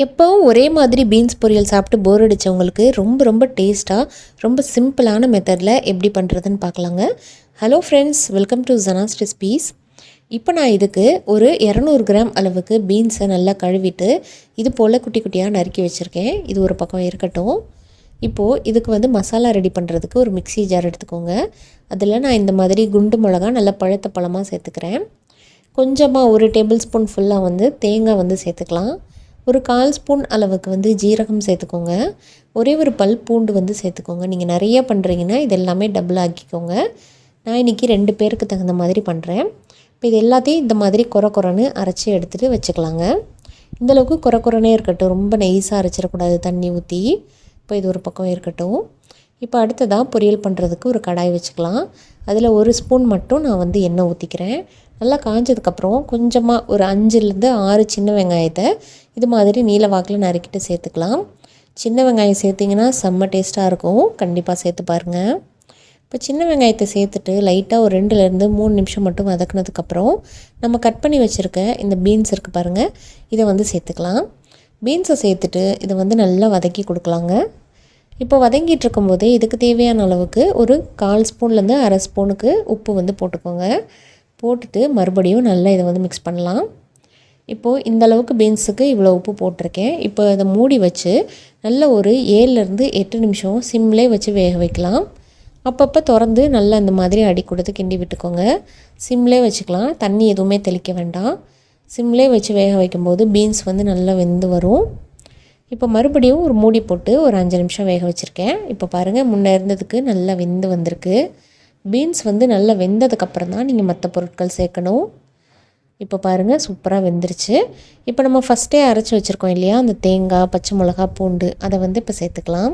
எப்போவும் ஒரே மாதிரி பீன்ஸ் பொரியல் சாப்பிட்டு போர் அடித்தவங்களுக்கு ரொம்ப ரொம்ப டேஸ்ட்டாக ரொம்ப சிம்பிளான மெத்தடில் எப்படி பண்ணுறதுன்னு பார்க்கலாங்க. Hello friends welcome to Jana's recipes இப்போ நான் இதுக்கு ஒரு இரநூறு கிராம் அளவுக்கு பீன்ஸை நல்லா கழுவிட்டு இது போல் குட்டி குட்டியாக நறுக்கி வச்சுருக்கேன். இது ஒரு பக்கம் இருக்கட்டும். இப்போது இதுக்கு வந்து மசாலா ரெடி பண்ணுறதுக்கு ஒரு மிக்ஸி ஜார் எடுத்துக்கோங்க. அதில் நான் இந்த மாதிரி குண்டு மிளகா நல்லா பழுத்த பழமாக சேர்த்துக்கிறேன். கொஞ்சமாக ஒரு டேபிள் ஸ்பூன் ஃபுல்லாக வந்து தேங்காய் வந்து சேர்த்துக்கலாம். ஒரு கால் ஸ்பூன் அளவுக்கு வந்து ஜீரகம் சேர்த்துக்கோங்க. ஒரே ஒரு பல் பூண்டு வந்து சேர்த்துக்கோங்க. நீங்கள் நிறைய பண்ணுறீங்கன்னா இது எல்லாமே டபுள் ஆக்கிக்கோங்க. நான் இன்றைக்கி ரெண்டு பேருக்கு தகுந்த மாதிரி பண்ணுறேன் இப்போ இது எல்லாத்தையும் இந்த மாதிரி குறை குறைன்னு அரைச்சி எடுத்துகிட்டு வச்சுக்கலாங்க. இந்தளவுக்கு குறை குறைனே இருக்கட்டும். ரொம்ப நெய்ஸாக அரைச்சிடக்கூடாது. தண்ணி ஊற்றி இப்போ இது ஒரு பக்கம் இருக்கட்டும். இப்போ அடுத்ததாக பொரியல் பண்ணுறதுக்கு ஒரு கடாய் வச்சுக்கலாம். அதில் ஒரு ஸ்பூன் மட்டும் நான் வந்து எண்ணெய் ஊற்றிக்கிறேன் நல்லா காஞ்சதுக்கப்புறம் கொஞ்சமாக ஒரு அஞ்சுலேருந்து ஆறு சின்ன வெங்காயத்தை இது மாதிரி நீல வாக்கில் நறுக்கிட்டு சேர்த்துக்கலாம். சின்ன வெங்காயம் சேர்த்திங்கன்னா செம்ம டேஸ்ட்டாக இருக்கும். கண்டிப்பாக சேர்த்து பாருங்கள் இப்போ சின்ன வெங்காயத்தை சேர்த்துட்டு லைட்டாக ஒரு ரெண்டுலேருந்து மூணு நிமிஷம் மட்டும் வதக்குனதுக்கப்புறம் நம்ம கட் பண்ணி வச்சுருக்க இந்த பீன்ஸ் இருக்குது பாருங்கள் இதை வந்து சேர்த்துக்கலாம். பீன்ஸை சேர்த்துட்டு இதை வந்து நல்லா வதக்கி கொடுக்கலாங்க. இப்போ வதங்கிட்டு இருக்கும்போதே இதுக்கு தேவையான அளவுக்கு ஒரு கால் ஸ்பூன்லேருந்து அரை ஸ்பூனுக்கு உப்பு வந்து போட்டுக்கோங்க. போட்டுட்டு மறுபடியும் நல்லா இதை வந்து மிக்ஸ் பண்ணலாம். இப்போது இந்த அளவுக்கு பீன்ஸுக்கு இவ்வளோ உப்பு போட்டிருக்கேன். இப்போ அதை மூடி வச்சு நல்ல ஒரு ஏழுலேருந்து எட்டு நிமிஷம் சிம்லே வச்சு வேக வைக்கலாம். அப்பப்போ திறந்து நல்லா இந்த மாதிரி அடி கொடுத்து கிண்டி விட்டுக்கோங்க. சிம்லே வச்சுக்கலாம். தண்ணி எதுவுமே தெளிக்க வேண்டாம். சிம்லே வச்சு வேக வைக்கும்போது பீன்ஸ் வந்து நல்லா வெந்து வரும். இப்போ மறுபடியும் ஒரு மூடி போட்டு ஒரு அஞ்சு நிமிஷம் வேக வச்சுருக்கேன். இப்போ பாருங்கள் முன்னே இருந்ததுக்கு நல்லா வெந்து வந்திருக்கு. பீன்ஸ் வந்து நல்லா வெந்ததுக்கப்புறம் தான் நீங்கள் மற்ற பொருட்கள் சேர்க்கணும். இப்போ பாருங்கள் சூப்பராக வெந்துருச்சு. இப்போ நம்ம ஃபஸ்ட்டே அரைச்சி வச்சுருக்கோம் இல்லையா? அந்த தேங்காய் பச்சை மிளகா பூண்டு அதை வந்து இப்போ சேர்த்துக்கலாம்.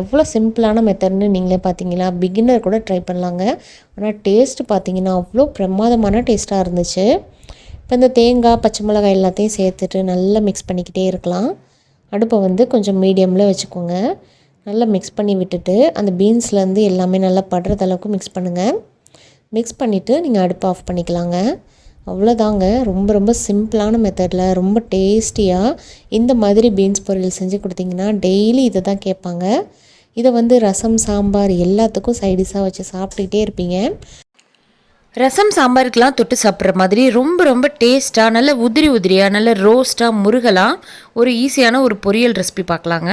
எவ்வளோ சிம்பிளான மெத்தட்னு நீங்களே பார்த்தீங்களா பிகினர் கூட ட்ரை பண்ணலாங்க. ஆனால் டேஸ்ட்டு பார்த்தீங்கன்னா அவ்வளோ பிரமாதமான டேஸ்ட்டாக இருந்துச்சு. இப்போ இந்த தேங்காய் பச்சை மிளகாய் எல்லாத்தையும் சேர்த்துட்டு நல்லா மிக்ஸ் பண்ணிக்கிட்டே இருக்கலாம். அடுப்பை வந்து கொஞ்சம் மீடியமில் வச்சுக்கோங்க. நல்லா மிக்ஸ் பண்ணி விட்டுட்டு அந்த பீன்ஸ்லேருந்து எல்லாமே நல்லா படுறது அளவுக்கு மிக்ஸ் பண்ணுங்கள் மிக்ஸ் பண்ணிவிட்டு நீங்கள் அடுப்பை ஆஃப் பண்ணிக்கலாங்க. அவ்வளோதாங்க. ரொம்ப ரொம்ப சிம்பிளான மெத்தடில் ரொம்ப டேஸ்டியாக இந்த மாதிரி பீன்ஸ் பொரியல் செஞ்சு கொடுத்தீங்கன்னா டெய்லி இதை தான் கேட்பாங்க. இதை வந்து ரசம் சாம்பார் எல்லாத்துக்கும் சைடிஷாக வச்சு சாப்பிட்டுக்கிட்டே இருப்பீங்க. ரசம் சாம்பாருக்கெலாம் தொட்டு சாப்பிட்ற மாதிரி ரொம்ப ரொம்ப டேஸ்ட்டாக நல்ல உதிரி உதிரியாக நல்ல ரோஸ்ட்டாக முருகலாக ஒரு ஈஸியான ஒரு பொரியல் ரெசிபி பார்க்கலாங்க.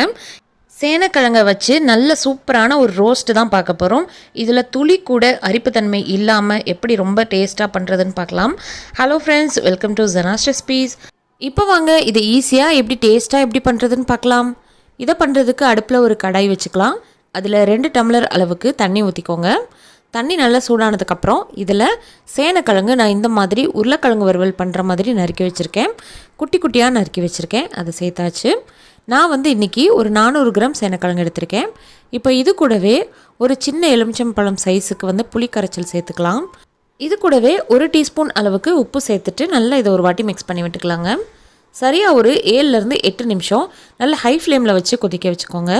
சேனக்கிழங்க வச்சு நல்ல சூப்பரான ஒரு ரோஸ்ட்டு தான் பார்க்க போகிறோம் இதில் துளி கூட அரிப்புத்தன்மை இல்லாமல் எப்படி ரொம்ப டேஸ்ட்டாக பண்ணுறதுன்னு பார்க்கலாம். Hello friends welcome to Jana's recipes இப்போ வாங்க இதை ஈஸியாக எப்படி டேஸ்ட்டாக எப்படி பண்ணுறதுன்னு பார்க்கலாம். இதை பண்ணுறதுக்கு அடுப்பில் ஒரு கடாய் வச்சுக்கலாம். அதில் ரெண்டு டம்ளர் அளவுக்கு தண்ணி ஊற்றிக்கோங்க தண்ணி நல்லா சூடானதுக்கப்புறம் இதில் சேனக்கிழங்கு நான் இந்த மாதிரி உருளைக்கிழங்கு வறுவல் பண்ணுற மாதிரி நறுக்கி வச்சுருக்கேன். குட்டி குட்டியாக நறுக்கி வச்சுருக்கேன். அதை சேர்த்தாச்சு. நான் வந்து இன்றைக்கி ஒரு நானூறு கிராம் சேனக்கிழங்கு எடுத்திருக்கேன். இப்போ இது கூடவே ஒரு சின்ன எலுமிச்சம்பழம் சைஸுக்கு வந்து புளி கரைச்சல் சேர்த்துக்கலாம். இது கூடவே ஒரு டீஸ்பூன் அளவுக்கு உப்பு சேர்த்துட்டு நல்லா இதை ஒரு வாட்டி மிக்ஸ் பண்ணி விட்டுக்கலாங்க. சரியாக ஒரு ஏழுலேருந்து எட்டு நிமிஷம் நல்ல ஹை ஃப்ளேமில் வச்சு கொதிக்க வச்சுக்கோங்க.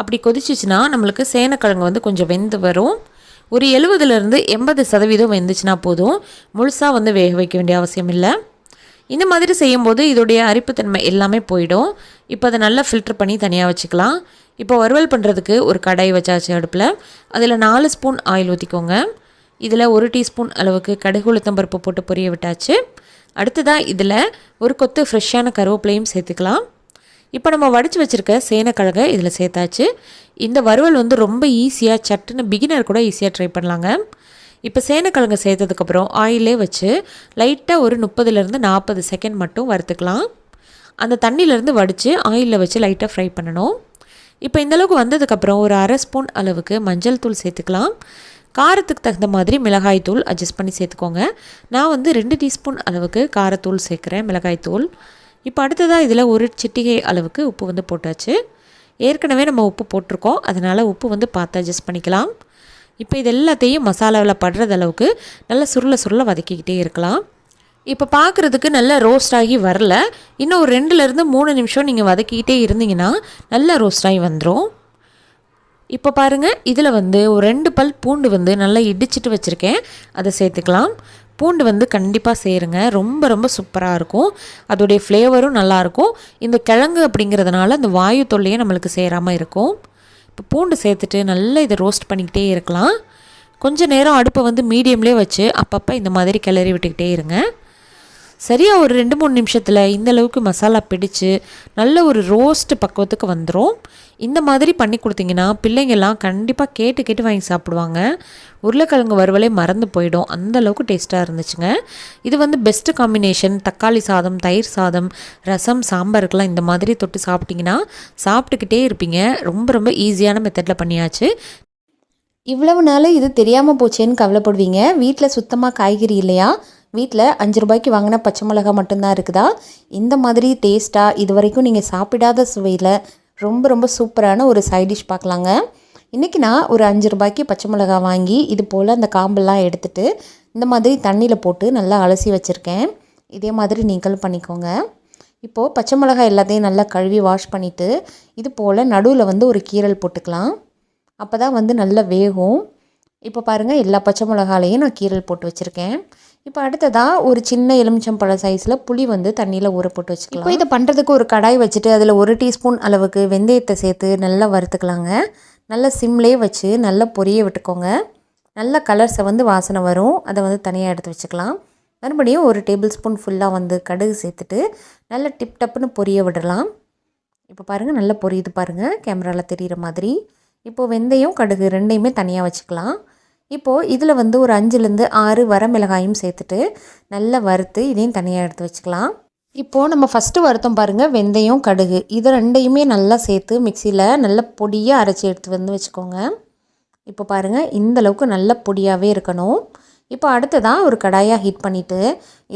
அப்படி கொதிச்சிச்சின்னா நம்மளுக்கு சேனக்கிழங்கு வந்து கொஞ்சம் வெந்து வரும். ஒரு எழுபதுலேருந்து எண்பது சதவீதம் வெந்துச்சுன்னா போதும். முழுசாக வந்து வேக வைக்க வேண்டிய அவசியம் இல்லை. இந்த மாதிரி செய்யும்போது இதோடைய அரிப்புத்தன்மை எல்லாமே போயிடும். இப்போ அதை நல்லா ஃபில்டர் பண்ணி தனியாக வச்சுக்கலாம். இப்போ வறுவல் பண்ணுறதுக்கு ஒரு கடாய் வச்சாச்சு அடுப்பில். அதில் நாலு ஸ்பூன் ஆயில் ஊற்றிக்கோங்க இதில் ஒரு டீஸ்பூன் அளவுக்கு கடுகு உளுத்தம்பருப்பு போட்டு பொரிய விட்டாச்சு. அடுத்ததாக இதில் ஒரு கொத்து ஃப்ரெஷ்ஷான கருவேப்பிலையும் சேர்த்துக்கலாம். இப்போ நம்ம வடித்து வச்சுருக்க சேனக்கிழங்கை இதில் சேர்த்தாச்சு. இந்த வறுவல் வந்து ரொம்ப ஈஸியாக சட்டுன்னு பிகினர் கூட ஈஸியாக ட்ரை பண்ணலாங்க. இப்போ சேனக்கிழங்கு சேர்த்ததுக்கப்புறம் ஆயிலே வச்சு லைட்டாக ஒரு முப்பதுலேருந்து நாற்பது செகண்ட் மட்டும் வறுத்துக்கலாம். அந்த தண்ணியிலேருந்து வடித்து ஆயிலில் வச்சு லைட்டாக ஃப்ரை பண்ணணும். இப்போ இந்தளவுக்கு வந்ததுக்கப்புறம் ஒரு அரை ஸ்பூன் அளவுக்கு மஞ்சள் தூள் சேர்த்துக்கலாம். காரத்துக்கு தகுந்த மாதிரி மிளகாய் தூள் அட்ஜஸ்ட் பண்ணி சேர்த்துக்கோங்க. நான் வந்து ரெண்டு டீஸ்பூன் அளவுக்கு காரத்தூள் சேர்க்குறேன் மிளகாய் தூள். இப்போ அடுத்ததாக இதில் ஒரு சிட்டிகை அளவுக்கு உப்பு வந்து போட்டாச்சு. ஏற்கனவே நம்ம உப்பு போட்டிருக்கோம். அதனால் உப்பு வந்து பார்த்து அட்ஜஸ்ட் பண்ணிக்கலாம். இப்போ இது எல்லாத்தையும் மசாலாவில் படுறது அளவுக்கு நல்லா சுருள சுருள வதக்கிக்கிட்டே இருக்கலாம். இப்போ பார்க்குறதுக்கு நல்லா ரோஸ்ட் ஆகி வரல. இன்னும் ஒரு ரெண்டுலேருந்து மூணு நிமிஷம் நீங்கள் வதக்கிக்கிட்டே இருந்தீங்கன்னா நல்லா ரோஸ்ட் ஆகி வந்துடும் இப்போ பாருங்கள் இதில் வந்து ஒரு ரெண்டு பல் பூண்டு வந்து நல்லா இடிச்சிட்டு வச்சுருக்கேன். அதை சேர்த்துக்கலாம். பூண்டு வந்து கண்டிப்பாக சேருங்க. ரொம்ப ரொம்ப சூப்பராக இருக்கும். அதோடைய ஃப்ளேவரும் நல்லாயிருக்கும் இந்த கிழங்கு அப்படிங்கிறதுனால அந்த வாயு தொல்லையே நம்மளுக்கு சேராமல் இருக்கும். இப்போ பூண்டு சேர்த்துட்டு நல்லா இதை ரோஸ்ட் பண்ணிக்கிட்டே இருக்கலாம். கொஞ்சம் நேரம் அடுப்பை வந்து மீடியம்லேயே வச்சு அப்பப்போ இந்த மாதிரி கிளறி விட்டுக்கிட்டே இருங்க. சரியாக ஒரு ரெண்டு மூணு நிமிஷத்தில் இந்த அளவுக்கு மசாலா பிடிச்சு நல்ல ஒரு ரோஸ்ட் பக்குவத்துக்கு வந்துடும் இந்த மாதிரி பண்ணி கொடுத்தீங்கன்னா பிள்ளைங்கள்லாம் கண்டிப்பாக கேட்டு கேட்டு வாங்கி சாப்பிடுவாங்க. உருளைக்கிழங்கு வறுவலே மறந்து போயிடும். அந்த அளவுக்கு டேஸ்ட்டாக இருந்துச்சுங்க. இது வந்து பெஸ்ட்டு காம்பினேஷன் தக்காளி சாதம் தயிர் சாதம் ரசம் சாம்பாருக்கெலாம் இந்த மாதிரி தொட்டு சாப்பிட்டிங்கன்னா சாப்பிட்டுக்கிட்டே இருப்பீங்க. ரொம்ப ரொம்ப ஈஸியான மெத்தடில் பண்ணியாச்சு. இவ்வளவு நாள் இது தெரியாமல் போச்சேன்னு கவலைப்படுவீங்க. வீட்டில் சுத்தமாக காய்கறி இல்லையா? வீட்டில் அஞ்சு ரூபாய்க்கு வாங்கின பச்சை மிளகா மட்டும்தான் இருக்குதா? இந்த மாதிரி டேஸ்ட்டாக இது வரைக்கும் நீங்கள் சாப்பிடாத சுவையில் ரொம்ப ரொம்ப சூப்பரான ஒரு சைட் டிஷ் பார்க்கலாங்க. இன்றைக்கி நான் ஒரு அஞ்சு ரூபாய்க்கு பச்சை மிளகா வாங்கி இது போல் அந்த காம்பெல்லாம் எடுத்துகிட்டு இந்த மாதிரி தண்ணியில் போட்டு நல்லா அலசி வச்சுருக்கேன். இதே மாதிரி நீங்களும் பண்ணிக்கோங்க. இப்போது பச்சை மிளகாய் எல்லாத்தையும் நல்லா கழுவி வாஷ் பண்ணிவிட்டு இது போல் நடுவில் வந்து ஒரு கீரல் போட்டுக்கலாம். அப்போ தான் வந்து நல்லா வேகும். இப்போ பாருங்கள் எல்லா பச்சை மிளகாலையும் நான் கீரல் போட்டு வச்சுருக்கேன். இப்போ அடுத்ததாக ஒரு சின்ன எலுமிச்சம்பழ சைஸில் புளி வந்து தண்ணியில் ஊற போட்டு வச்சுக்கலாம். இப்போ இதை பண்ணுறதுக்கு ஒரு கடாய் வச்சுட்டு அதில் ஒரு டீஸ்பூன் அளவுக்கு வெந்தயத்தை சேர்த்து நல்லா வறுத்துக்கலாங்க. நல்லா சிம்லேயே வச்சு நல்லா பொரிய விட்டுக்கோங்க. நல்ல கலர்ஸை வந்து வாசனை வரும். அதை வந்து தனியாக எடுத்து வச்சுக்கலாம். மறுபடியும் ஒரு டேபிள் ஸ்பூன் ஃபுல்லாக வந்து கடுகு சேர்த்துட்டு நல்லா டிப் டப்புன்னு பொரிய விடலாம். இப்போ பாருங்கள் நல்லா பொரியுது பாருங்கள் கேமராவில் தெரிகிற மாதிரி. இப்போது வெந்தயம் கடுகு ரெண்டையுமே தனியாக வச்சுக்கலாம். இப்போது இதில் வந்து ஒரு அஞ்சுலேருந்து ஆறு வரமிளகாயும் சேர்த்துட்டு நல்லா வறுத்து இதையும் தனியாக எடுத்து வச்சுக்கலாம். இப்போது நம்ம ஃபஸ்ட்டு வருத்தம் பாருங்கள் வெந்தயம் கடுகு. இது ரெண்டையுமே நல்லா சேர்த்து மிக்சியில் நல்லா பொடியாக அரைச்சி எடுத்து வந்து வச்சுக்கோங்க. இப்போ பாருங்கள் இந்த அளவுக்கு நல்ல பொடியாகவே இருக்கணும். இப்போ அடுத்ததாக ஒரு கடாயாக ஹீட் பண்ணிவிட்டு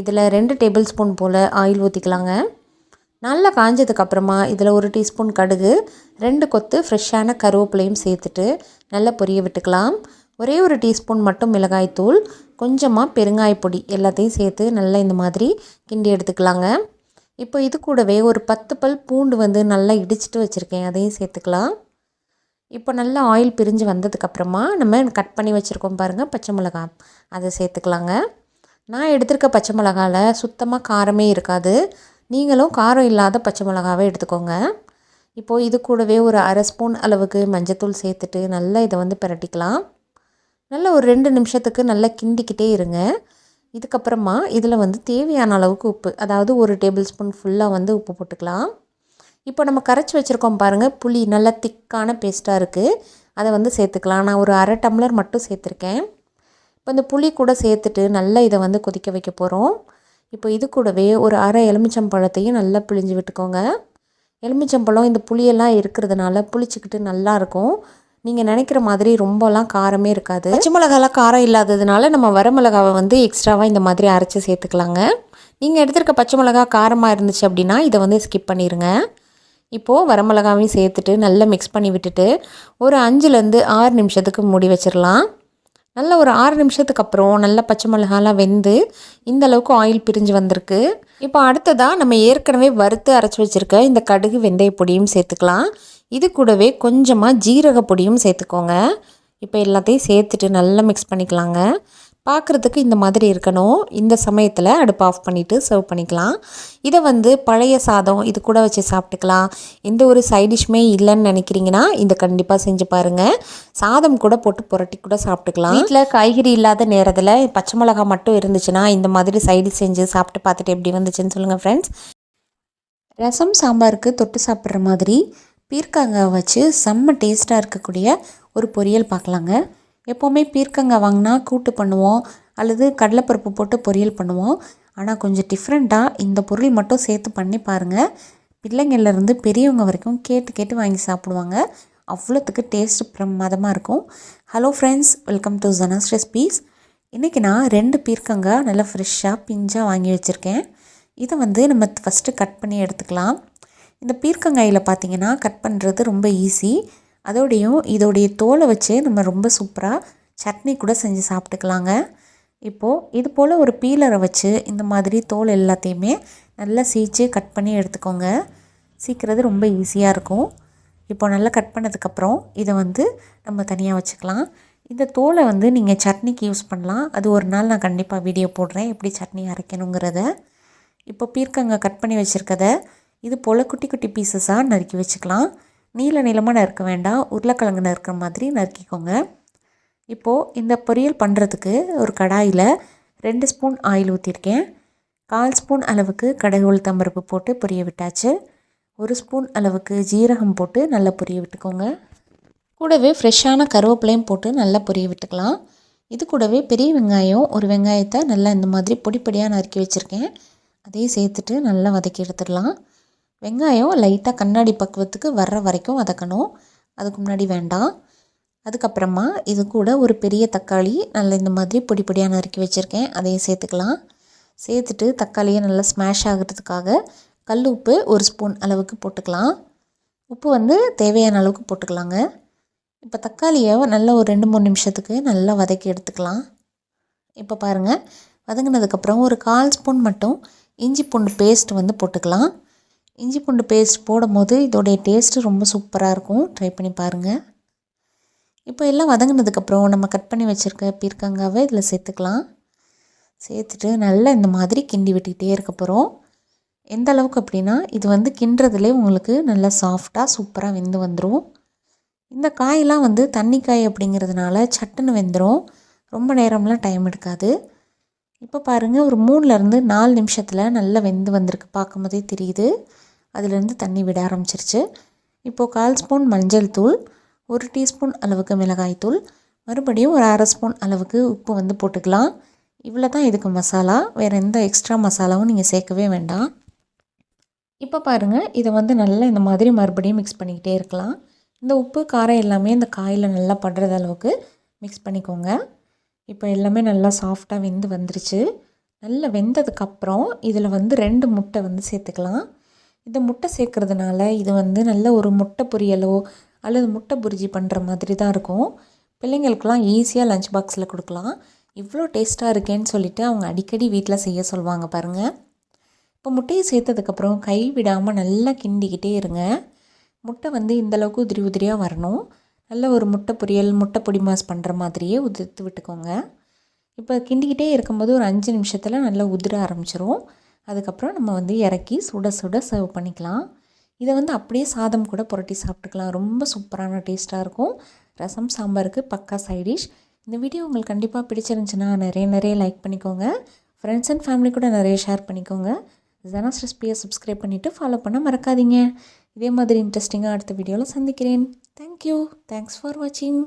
இதில் ரெண்டு டேபிள் ஸ்பூன் போல் ஆயில் ஊற்றிக்கலாங்க நல்லா காஞ்சதுக்கப்புறமா இதில் ஒரு டீஸ்பூன் கடுகு ரெண்டு கொத்து ஃப்ரெஷ்ஷான கருவேப்பிலையும் சேர்த்துட்டு நல்லா பொரிய விட்டுக்கலாம். ஒரே ஒரு டீஸ்பூன் மட்டும் மிளகாய்த்தூள் கொஞ்சமாக பெருங்காயப்பொடி எல்லாத்தையும் சேர்த்து நல்லா இந்த மாதிரி கிண்டி எடுத்துக்கலாங்க. இப்போ இது கூடவே ஒரு பத்து பல் பூண்டு வந்து நல்லா இடிச்சிட்டு வச்சுருக்கேன் அதையும் சேர்த்துக்கலாம். இப்போ நல்லா ஆயில் பிரிஞ்சு வந்ததுக்கப்புறமா நம்ம கட் பண்ணி வச்சுருக்கோம் பாருங்கள் பச்சை மிளகா. அதை சேர்த்துக்கலாங்க. நான் எடுத்திருக்க பச்சை மிளகாவில் சுத்தமாக காரமே இருக்காது. நீங்களும் காரம் இல்லாத பச்சை மிளகாவே எடுத்துக்கோங்க. இப்போது இது கூடவே ஒரு அரை ஸ்பூன் அளவுக்கு மஞ்சத்தூள் சேர்த்துட்டு நல்லா இதை வந்து பிரட்டிக்கலாம். நல்லா ஒரு ரெண்டு நிமிஷத்துக்கு நல்லா கிண்டிக்கிட்டே இருங்க. இதுக்கப்புறமா இதில் வந்து தேவையான அளவுக்கு உப்பு அதாவது ஒரு டேபிள் ஸ்பூன் ஃபுல்லாக வந்து உப்பு போட்டுக்கலாம். இப்போ நம்ம கரைச்சி வச்சுருக்கோம் பாருங்கள் புளி நல்லா திக்கான பேஸ்ட்டாக இருக்குது அதை வந்து சேர்த்துக்கலாம். நான் ஒரு அரை டம்ளர் மட்டும் சேர்த்துருக்கேன். இப்போ இந்த புளி கூட சேர்த்துட்டு நல்லா இதை வந்து கொதிக்க வைக்க போகிறோம் இப்போ இது கூடவே ஒரு அரை எலுமிச்சம்பழத்தையும் நல்லா பிழிஞ்சு விட்டுக்கோங்க. எலுமிச்சம்பழம் இந்த புளியெல்லாம் இருக்கிறதுனால புளிச்சிக்கிட்டு நல்லாயிருக்கும் நீங்கள் நினைக்கிற மாதிரி ரொம்பலாம் காரமே இருக்காது. பச்சை மிளகாலாம் காரம் இல்லாததுனால நம்ம வரமிளகாவை வந்து எக்ஸ்ட்ராவாக இந்த மாதிரி அரைச்சி சேர்த்துக்கலாங்க. நீங்கள் எடுத்திருக்க பச்சை மிளகா காரமாக இருந்துச்சு அப்படின்னா இதை வந்து ஸ்கிப் பண்ணிடுங்க இப்போது வரமிளகாவையும் சேர்த்துட்டு நல்லா மிக்ஸ் பண்ணி விட்டுட்டு ஒரு அஞ்சுலேருந்து ஆறு நிமிஷத்துக்கு மூடி வச்சிடலாம் நல்ல ஒரு ஆறு நிமிஷத்துக்கு அப்புறம் நல்லா பச்சை மிளகாலாம் வெந்து இந்த அளவுக்கு ஆயில் பிரிஞ்சு வந்திருக்கு. இப்போ அடுத்ததாக நம்ம ஏற்கனவே வறுத்து அரைச்சி வச்சுருக்க இந்த கடுகு வெந்தய பொடியும் சேர்த்துக்கலாம். இது கூடவே கொஞ்சமாக ஜீரக பொடியும் சேர்த்துக்கோங்க. இப்போ எல்லாத்தையும் சேர்த்துட்டு நல்லா மிக்ஸ் பண்ணிக்கலாங்க. பார்க்குறதுக்கு இந்த மாதிரி இருக்கணும். இந்த சமயத்தில் அடுப்பு ஆஃப் பண்ணிவிட்டு சர்வ் பண்ணிக்கலாம். இதை வந்து பழைய சாதம் இது கூட வச்சு சாப்பிட்டுக்கலாம். எந்த ஒரு சைடிஷ்மே இல்லைன்னு நினைக்கிறீங்கன்னா இதை கண்டிப்பாக செஞ்சு பாருங்கள் சாதம் கூட போட்டு புரட்டி கூட சாப்பிட்டுக்கலாம். வீட்டில் காய்கறி இல்லாத நேரத்தில் பச்சை மிளகா மட்டும் இருந்துச்சுன்னா இந்த மாதிரி சைடு செஞ்சு சாப்பிட்டு பார்த்துட்டு எப்படி வந்துச்சுன்னு சொல்லுங்கள் ஃப்ரெண்ட்ஸ் ரசம் சாம்பாருக்கு தொட்டு சாப்பிட்ற மாதிரி பீர்க்கங்காய் வச்சு செம்ம டேஸ்ட்டாக இருக்கக்கூடிய ஒரு பொரியல் பார்க்கலாங்க. எப்போவுமே பீர்க்கங்காய் வாங்கினா கூட்டு பண்ணுவோம் அல்லது கடலைப்பருப்பு போட்டு பொரியல் பண்ணுவோம். ஆனால் கொஞ்சம் டிஃப்ரெண்ட்டாக இந்த பொருள் மட்டும் சேர்த்து பண்ணி பாருங்கள் பிள்ளைங்கள்லேருந்து பெரியவங்க வரைக்கும் கேட்டு கேட்டு வாங்கி சாப்பிடுவாங்க. அவ்வளோத்துக்கு டேஸ்ட் பிரமாதமாக இருக்கும். Hello friends welcome to Jana's recipes இன்றைக்கி நான் ரெண்டு பீர்க்கங்காய் நல்லா ஃப்ரெஷ்ஷாக பிஞ்சாக வாங்கி வச்சுருக்கேன். இதை வந்து நம்ம ஃபஸ்ட்டு கட் பண்ணி எடுத்துக்கலாம். இந்த பீர்க்கங்காயில் பார்த்தீங்கன்னா கட் பண்ணுறது ரொம்ப ஈஸி அதோடையும் இதோடைய தோலை வச்சு நம்ம ரொம்ப சூப்பராக சட்னி கூட செஞ்சு சாப்பிட்டுக்கலாங்க. இப்போது இது போல் ஒரு பீலரை வச்சு இந்த மாதிரி தோல் எல்லாத்தையுமே நல்லா சீச்சு கட் பண்ணி எடுத்துக்கோங்க. சீக்கிறது ரொம்ப ஈஸியாக இருக்கும். இப்போ நல்லா கட் பண்ணதுக்கப்புறம் இதை வந்து நம்ம தனியாக வச்சுக்கலாம். இந்த தோலை வந்து நீங்கள் சட்னிக்கு யூஸ் பண்ணலாம். அது ஒரு நாள் நான் கண்டிப்பாக வீடியோ போடுறேன். எப்படி சட்னி அரைக்கணுங்கிறத. இப்போ பீர்க்கங்காய் கட் பண்ணி வச்சுருக்கத இது போல் குட்டி குட்டி பீசஸாக நறுக்கி வச்சுக்கலாம். நீல நீளமாக நறுக்க வேண்டாம். உருளைக்கிழங்கு நறுக்கிற மாதிரி நறுக்கிக்கோங்க. இப்போது இந்த பொரியல் பண்ணுறதுக்கு ஒரு கடாயில் ரெண்டு ஸ்பூன் ஆயில் ஊற்றிருக்கேன் கால் ஸ்பூன் அளவுக்கு கடுகு உளுத்தம்பருப்பு போட்டு பொரிய விட்டாச்சு. ஒரு ஸ்பூன் அளவுக்கு ஜீரகம் போட்டு நல்லா பொரிய விட்டுக்கோங்க. கூடவே ஃப்ரெஷ்ஷான கருவேப்பிலையும் போட்டு நல்லா பொரிய விட்டுக்கலாம். இது கூடவே பெரிய வெங்காயம் ஒரு வெங்காயத்தை நல்லா இந்த மாதிரி பொடி பொடியாக நறுக்கி வச்சுருக்கேன். அதையும் சேர்த்துட்டு நல்லா வதக்கி எடுத்துடலாம். வெங்காயம் லைட்டாக கண்ணாடி பக்குவத்துக்கு வர்ற வரைக்கும் வதக்கணும். அதுக்கு முன்னாடி வேண்டாம். அதுக்கப்புறமா இது கூட ஒரு பெரிய தக்காளி நல்லா இந்த மாதிரி பொடி பொடியாக நறுக்கி வச்சுருக்கேன். அதையும் சேர்த்துக்கலாம். சேர்த்துட்டு தக்காளியை நல்லா ஸ்மாஷ் ஆகிறதுக்காக கல் உப்பு ஒரு ஸ்பூன் அளவுக்கு போட்டுக்கலாம். உப்பு வந்து தேவையான அளவுக்கு போட்டுக்கலாங்க. இப்போ தக்காளியை நல்லா ஒரு ரெண்டு மூணு நிமிஷத்துக்கு நல்லா வதக்கி எடுத்துக்கலாம். இப்போ பாருங்கள் வதங்கினதுக்கப்புறம் ஒரு கால் ஸ்பூன் மட்டும் இஞ்சி பூண்டு பேஸ்ட் வந்து போட்டுக்கலாம். இஞ்சி பூண்டு பேஸ்ட் போடும்போது இதோடைய டேஸ்ட்டு ரொம்ப சூப்பராக இருக்கும். ட்ரை பண்ணி பாருங்கள் இப்போ எல்லாம் வதங்கினதுக்கப்புறம் நம்ம கட் பண்ணி வச்சுருக்க பீர்க்கங்காவை இதில் சேர்த்துக்கலாம். சேர்த்துட்டு நல்லா இந்த மாதிரி கிண்டி விட்டுக்கிட்டே இருக்க போகிறோம் எந்த அளவுக்கு அப்படின்னா இது வந்து கிண்டுறதுலே உங்களுக்கு நல்லா சாஃப்டாக சூப்பராக வெந்து வந்துடும் இந்த காயெல்லாம் வந்து தண்ணி காய் அப்படிங்கிறதுனால சட்டுன்னு வெந்துடும் ரொம்ப நேரம்லாம் டைம் எடுக்காது. இப்போ பாருங்கள் ஒரு மூணுலேருந்து நாலு நிமிஷத்தில் நல்லா வெந்து வந்திருக்கு. பார்க்கும் போதே தெரியுது. அதுலேருந்து தண்ணி விட ஆரம்பிச்சிருச்சு. இப்போது கால் ஸ்பூன் மஞ்சள் தூள் ஒரு டீஸ்பூன் அளவுக்கு மிளகாய் தூள் மறுபடியும் ஒரு அரை ஸ்பூன் அளவுக்கு உப்பு வந்து போட்டுக்கலாம். இவ்வளோ தான் இதுக்கு மசாலா. வேறு எந்த எக்ஸ்ட்ரா மசாலாவும் நீங்கள் சேர்க்கவே வேண்டாம். இப்போ பாருங்கள் இதை வந்து நல்லா இந்த மாதிரி மறுபடியும் மிக்ஸ் பண்ணிக்கிட்டே இருக்கலாம். இந்த உப்பு காரம் எல்லாமே இந்த காயில் நல்லா படுறது அளவுக்கு மிக்ஸ் பண்ணிக்கோங்க. இப்போ எல்லாமே நல்லா சாஃப்டாக வெந்து வந்துருச்சு. நல்லா வெந்ததுக்கப்புறம் இதில் வந்து ரெண்டு முட்டை வந்து சேர்த்துக்கலாம். இந்த முட்டை சேர்க்குறதுனால இது வந்து நல்ல ஒரு முட்டை பொரியலோ அல்லது முட்டை புரிஜி பண்ணுற மாதிரி தான் இருக்கும். பிள்ளைங்களுக்கெல்லாம் ஈஸியாக லஞ்ச் பாக்ஸில் கொடுக்கலாம். இவ்வளோ டேஸ்ட்டாக இருக்கேன்னு சொல்லிவிட்டு அவங்க அடிக்கடி வீட்டில் செய்ய சொல்லுவாங்க பாருங்கள் இப்போ முட்டையை சேர்த்ததுக்கப்புறம் கை விடாமல் நல்லா கிண்டிக்கிட்டே இருங்க. முட்டை வந்து இந்தளவுக்கு உதிரி உதிரியாக வரணும். நல்ல ஒரு முட்டை பொரியல் முட்டை பொடி மாஸ் பண்ணுற மாதிரியே உதிர்த்து விட்டுக்கோங்க. இப்போ கிண்டிக்கிட்டே இருக்கும்போது ஒரு அஞ்சு நிமிஷத்தில் நல்லா உதிர ஆரம்பிச்சிரும். அதுக்கப்புறம் நம்ம வந்து இறக்கி சுட சுட சர்வ் பண்ணிக்கலாம். இதை வந்து அப்படியே சாதம் கூட புரட்டி சாப்பிட்டுக்கலாம். ரொம்ப சூப்பரான டேஸ்ட்டாக இருக்கும். ரசம் சாம்பாருக்கு பக்கா சைடிஷ் இந்த வீடியோ உங்களுக்கு கண்டிப்பாக பிடிச்சிருந்துச்சுன்னா நிறைய நிறைய லைக் பண்ணிக்கோங்க. ஃப்ரெண்ட்ஸ் அண்ட் ஃபேமிலி கூட நிறைய ஷேர் பண்ணிக்கோங்க. ஜனாஸ் ரெசிபியை சப்ஸ்கிரைப் பண்ணிவிட்டு ஃபாலோ பண்ண மறக்காதீங்க. இதே மாதிரி இன்ட்ரெஸ்டிங்காக அடுத்த வீடியோவில் சந்திக்கிறேன். தேங்க்யூ தேங்க்ஸ் ஃபார் வாட்சிங்